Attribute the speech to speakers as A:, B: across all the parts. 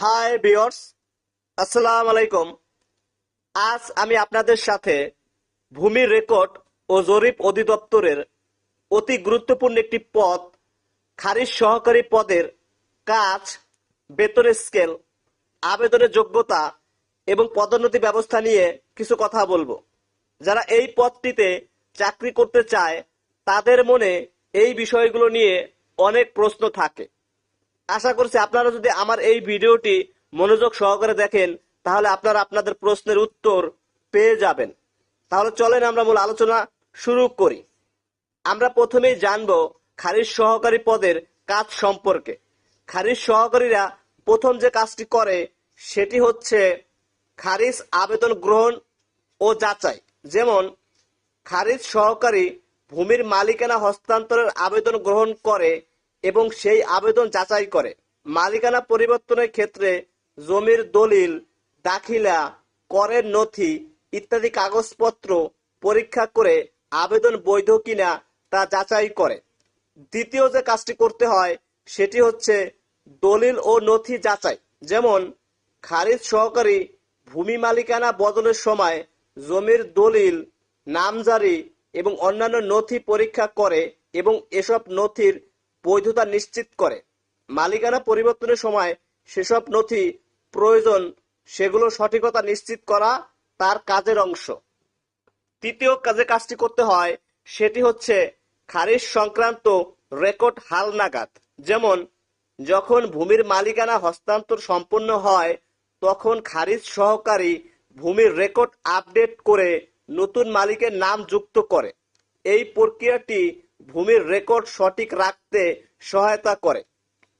A: High বিয়র্স আসসালাম আলাইকুম আজ আমি আপনাদের সাথে ভূমি রেকর্ড ও জরিপ অধিদপ্তরের অতি গুরুত্বপূর্ণ একটি পদ খারিজ সহকারী পদের কাজ বেতনের স্কেল আবেদনের যোগ্যতা এবং পদোন্নতি ব্যবস্থা নিয়ে কিছু কথা বলব যারা এই পদটিতে চাকরি করতে চায় তাদের মনে এই বিষয়গুলো নিয়ে অনেক প্রশ্ন থাকে আশা করছি আপনারা যদি আমার এই ভিডিওটি মনোযোগ সহকারে দেখেন, তাহলে আপনারা আপনাদের প্রশ্নের উত্তর পেয়ে যাবেন। তাহলে চলেন আমরা মূল আলোচনা শুরু করি। আমরা প্রথমেই জানব খারিজ সহকারী পদের কাজ সম্পর্কে। খারিজ সহকারীরা প্রথম যে কাজটি করে, সেটি হচ্ছে খারিজ আবেদন গ্রহণ ও যাচাই। যেমন, খারিজ সহকারী ভূমির মালিকানা হস্তান্তরের আবেদন গ্রহণ করে এবং সেই আবেদন যাচাই করে। মালিকানা পরিবর্তনের ক্ষেত্রে জমির দলিল, দাখিলা, করের নথি ইত্যাদি কাগজপত্র পরীক্ষা করে আবেদন বৈধ কিনা তা যাচাই করে। দ্বিতীয় যে কাজটি করতে হয়, সেটি হচ্ছে দলিল ও নথি যাচাই। যেমন, খারিজ সহকারী ভূমি মালিকানা বদলের সময় জমির দলিল, নামজারি এবং অন্যান্য নথি পরীক্ষা করে এবং এসব নথির বৈধতা নিশ্চিত করে। মালিকানা পরিবর্তনের সময় সেসব নথি প্রয়োজন, সেগুলো সঠিকতা নিশ্চিত করা তার কাজের অংশ। তৃতীয় কাজে কাজটি করতে হয়, সেটি হচ্ছে খারিজ সংক্রান্ত রেকর্ড হালনাগাদ যেমন, যখন ভূমির মালিকানা হস্তান্তর সম্পন্ন হয়, তখন খারিজ সহকারী ভূমির রেকর্ড আপডেট করে নতুন মালিকের নাম যুক্ত করে। এই প্রক্রিয়াটি ভূমির রেকর্ড সঠিক রাখতে সহায়তা করে।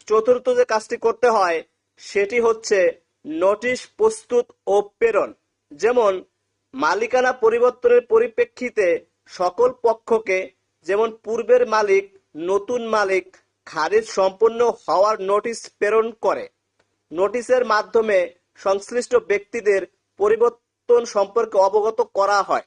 A: চতুর্থ যে কাজটি করতে হয়, সেটি হচ্ছে নোটিশ প্রস্তুত ও প্রেরণ। যেমন, মালিকানা পরিবর্তনের পরিপ্রেক্ষিতে সকল পক্ষকে, যেমন পূর্বের মালিক, নতুন মালিক, খারিজ সম্পন্ন হওয়ার নোটিশ প্রেরণ করে। নোটিশের মাধ্যমে সংশ্লিষ্ট ব্যক্তিদের পরিবর্তন সম্পর্কে অবগত করা হয়।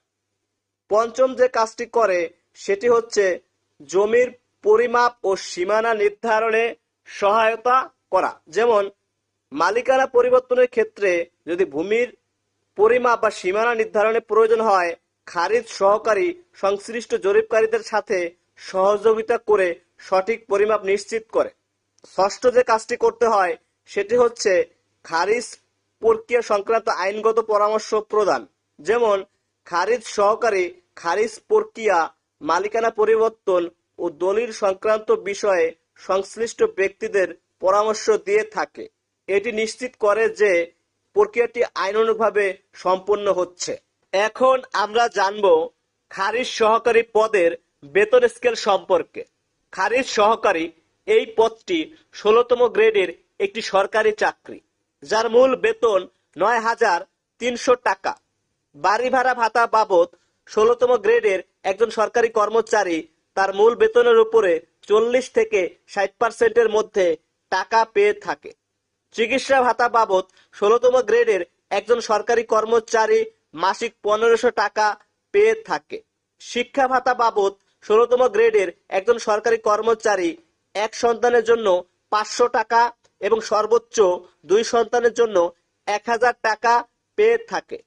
A: পঞ্চম যে কাজটি করে, সেটি হচ্ছে জমির পরিমাপ ও সীমানা নির্ধারণে সহায়তা করা। যেমন, মালিকানা পরিবর্তনের ক্ষেত্রে যদি ভূমির পরিমাপ বা সীমানা নির্ধারণে প্রয়োজন হয়, খারিজ সহকারী সংশ্লিষ্ট জরিপকারীদের সাথে সহযোগিতা করে সঠিক পরিমাপ নিশ্চিত করে। ষষ্ঠ যে কাজটি করতে হয়, সেটি হচ্ছে খারিজ প্রক্রিয়া সংক্রান্ত আইনগত পরামর্শ প্রদান। যেমন, খারিজ সহকারী খারিজ প্রক্রিয়া মালিকানা পরিবর্তন ও দলিল সংক্রান্ত বিষয়ে সংশ্লিষ্ট ব্যক্তিদের পরামর্শ দিয়ে থাকে। এটি নিশ্চিত করে যে প্রক্রিয়াটি আইনানুগভাবে সম্পন্ন হচ্ছে। এখন আমরা জানব খারিজ সহকারী পদের বেতন স্কেল সম্পর্কে। খারিজ সহকারী এই পদটি ষোলতম গ্রেডের একটি সরকারি চাকরি, যার মূল বেতন নয় হাজার তিনশো টাকা। বাড়ি ভাড়া ভাতা বাবদ ষোলতম গ্রেডের একজন সরকারি কর্মচারী তার মূল বেতনের উপরে চল্লিশ থেকে ষাট পার্সেন্টের মধ্যে টাকা পেয়ে থাকে। চিকিৎসা ভাতা বাবদ ষোলতম গ্রেডের একজন সরকারি কর্মচারী মাসিক পনেরোশো টাকা পেয়ে থাকে। শিক্ষা ভাতা বাবদ ষোলতম গ্রেডের একজন সরকারি কর্মচারী এক সন্তানের জন্য পাঁচশো টাকা এবং সর্বোচ্চ দুই সন্তানের জন্য এক হাজার টাকা পেয়ে থাকে।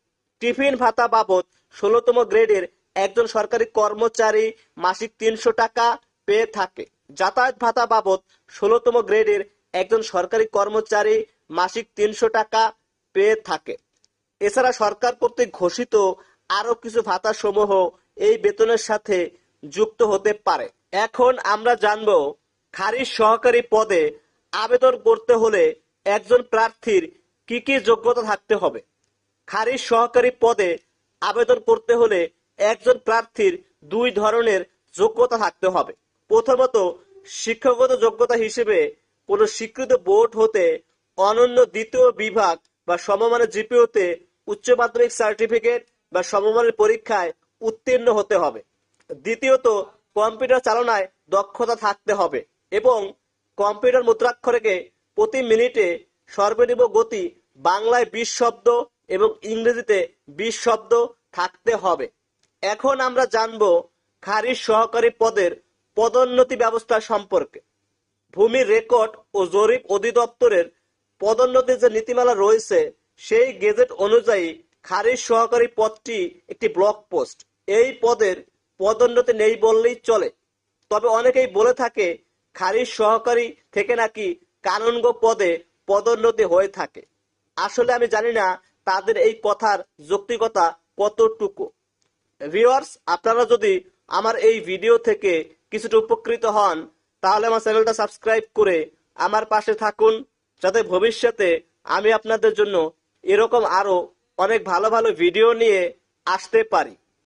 A: টিফিন ভাতা বাবদ ষোলতম গ্রেডের একজন সরকারি কর্মচারী মাসিক তিনশো টাকা পেয়ে থাকে। যাতায়াত ভাতা বাবদ ষোলতম গ্রেডের একজন সরকারি কর্মচারী মাসিক তিনশো টাকা পেয়ে থাকে। এছাড়া সরকার কর্তৃক ঘোষিত আরও কিছু ভাতা সমূহ এই বেতনের সাথে যুক্ত হতে পারে। এখন আমরা জানব, খারিজ সহকারী পদে আবেদন করতে হলে একজন প্রার্থীর কি কি যোগ্যতা থাকতে হবে? খারিজ সহকারী পদে আবেদন করতে হলে একজন প্রার্থীর দুই ধরনের যোগ্যতা থাকতে হবে। প্রথমত, শিক্ষাগত যোগ্যতা হিসেবে কোন স্বীকৃত বোর্ড হতে অনন্য দ্বিতীয় বিভাগ বা সমমানের জিপিওতে উচ্চ মাধ্যমিক সার্টিফিকেট বা সমমানের পরীক্ষায় উত্তীর্ণ হতে হবে। দ্বিতীয়ত, কম্পিউটার চালনায় দক্ষতা থাকতে হবে এবং কম্পিউটার মুদ্রাক্ষরকে প্রতি মিনিটে সর্বনিম্ন গতি বাংলায় বিশ শব্দ এবং ইংরেজিতে বিশ শব্দ থাকতে হবে। এখন আমরা জানব খারিজ সহকারী পদের পদোন্নতি ব্যবস্থা সম্পর্কে। ভূমি রেকর্ড ও জরিপ অধিদপ্তরের পদোন্নতির যে নীতিমালা রয়েছে, সেই গেজেট অনুযায়ী খারিজ সহকারী পদটি একটি ব্লক পোস্ট। এই পদের পদোন্নতি নেই বললেই চলে। তবে অনেকেই বলে থাকে, খারিজ সহকারী থেকে নাকি কানুনগো পদে পদোন্নতি হয়ে থাকে। আসলে আমি জানি না তাদের এই কথার যৌক্তিকতা কতটুকু। ভিউয়ার্স আপনারা যদি আমার এই ভিডিও থেকে কিছুটা উপকৃত হন, তাহলে আমার চ্যানেলটা সাবস্ক্রাইব করে আমার পাশে থাকুন, যাতে ভবিষ্যতে আমি আপনাদের জন্য এরকম আরও অনেক ভালো ভালো ভিডিও নিয়ে আসতে পারি।